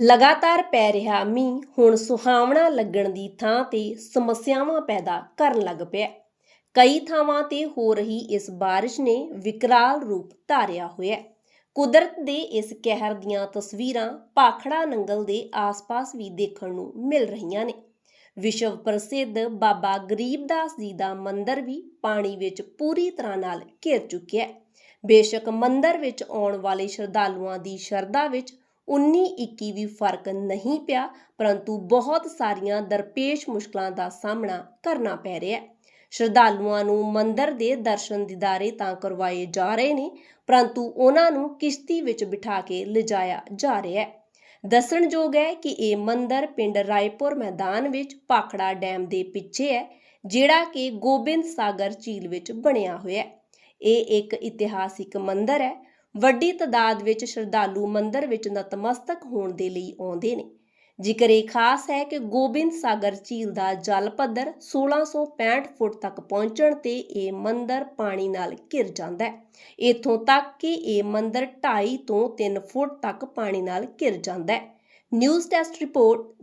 ਲਗਾਤਾਰ ਪੈ ਰਿਹਾ ਮੀਂਹ ਹੁਣ ਸੁਹਾਵਣਾ ਲੱਗਣ ਦੀ ਥਾਂ ਤੇ ਸਮੱਸਿਆਵਾਂ ਪੈਦਾ ਕਰਨ ਲੱਗ ਪਿਆ। ਕਈ ਥਾਵਾਂ ਤੇ ਹੋ ਰਹੀ ਇਸ ਬਾਰਿਸ਼ ਨੇ ਵਿਕਰਾਲ ਰੂਪ ਧਾਰਿਆ ਹੋਇਆ। ਕੁਦਰਤ ਦੇ ਇਸ ਕਹਿਰ ਦੀਆਂ ਤਸਵੀਰਾਂ ਪਾਖੜਾ ਨੰਗਲ ਦੇ ਆਸ-ਪਾਸ ਵੀ ਦੇਖਣ ਨੂੰ ਮਿਲ ਰਹੀਆਂ ਨੇ। ਵਿਸ਼ਵ ਪ੍ਰਸਿੱਧ ਬਾਬਾ ਗਰੀਬਦਾਸ ਜੀ ਦਾ ਮੰਦਿਰ ਵੀ ਪਾਣੀ ਵਿੱਚ ਪੂਰੀ ਤਰ੍ਹਾਂ ਨਾਲ ਘਿਰ ਚੁੱਕਿਆ ਹੈ। ਬੇਸ਼ੱਕ ਮੰਦਿਰ ਵਿੱਚ ਆਉਣ ਵਾਲੇ ਸ਼ਰਧਾਲੂਆਂ ਦੀ ਸ਼ਰਧਾ ਵਿੱਚ 19-21 ਵੀ ਫ਼ਰਕ ਨਹੀਂ ਪਿਆ, ਪਰੰਤੂ ਬਹੁਤ ਸਾਰੀਆਂ ਦਰਪੇਸ਼ ਮੁਸ਼ਕਲਾਂ ਦਾ ਸਾਹਮਣਾ ਕਰਨਾ ਪੈ ਰਿਹਾ ਹੈ। ਸ਼ਰਧਾਲੂਆਂ ਨੂੰ ਮੰਦਰ ਦੇ ਦਰਸ਼ਨ ਦਿਦਾਰੇ ਤਾਂ ਕਰਵਾਏ ਜਾ ਰਹੇ ਨੇ, ਪਰੰਤੂ ਉਹਨਾਂ ਨੂੰ ਕਿਸ਼ਤੀ ਵਿੱਚ ਬਿਠਾ ਕੇ ਲਿਜਾਇਆ ਜਾ ਰਿਹਾ ਹੈ। ਦੱਸਣਯੋਗ ਹੈ ਕਿ ਇਹ ਮੰਦਰ ਪਿੰਡ ਰਾਏਪੁਰ ਮੈਦਾਨ ਵਿੱਚ ਪਾਖੜਾ ਡੈਮ ਦੇ ਪਿੱਛੇ ਹੈ, ਜਿਹੜਾ ਕਿ ਗੋਬਿੰਦ ਸਾਗਰ ਝੀਲ ਵਿੱਚ ਬਣਿਆ ਹੋਇਆ ਹੈ। ਇਹ ਇੱਕ ਇਤਿਹਾਸਿਕ ਮੰਦਰ ਹੈ ਵੱਡੀ ਤਾਦਾਦ ਵਿੱਚ ਸ਼ਰਧਾਲੂ ਮੰਦਰ ਵਿੱਚ ਨਤਮਸਤਕ ਹੋਣ ਦੇ ਲਈ ਆਉਂਦੇ ਨੇ। ਜ਼ਿਕਰ ਇਹ ਖਾਸ ਹੈ ਕਿ ਗੋਬਿੰਦ ਸਾਗਰ ਝੀਲ ਦਾ ਜਲ ਪੱਧਰ 1665 ਫੁੱਟ ਤੱਕ ਪਹੁੰਚਣ ਤੇ ਇਹ ਮੰਦਰ ਪਾਣੀ ਨਾਲ ਘਿਰ ਜਾਂਦਾ ਹੈ। ਇੱਥੋਂ ਤੱਕ ਕਿ ਇਹ ਮੰਦਰ 2.5 ਤੋਂ 3 ਫੁੱਟ ਤੱਕ ਪਾਣੀ ਨਾਲ ਘਿਰ ਜਾਂਦਾ ਹੈ। News test report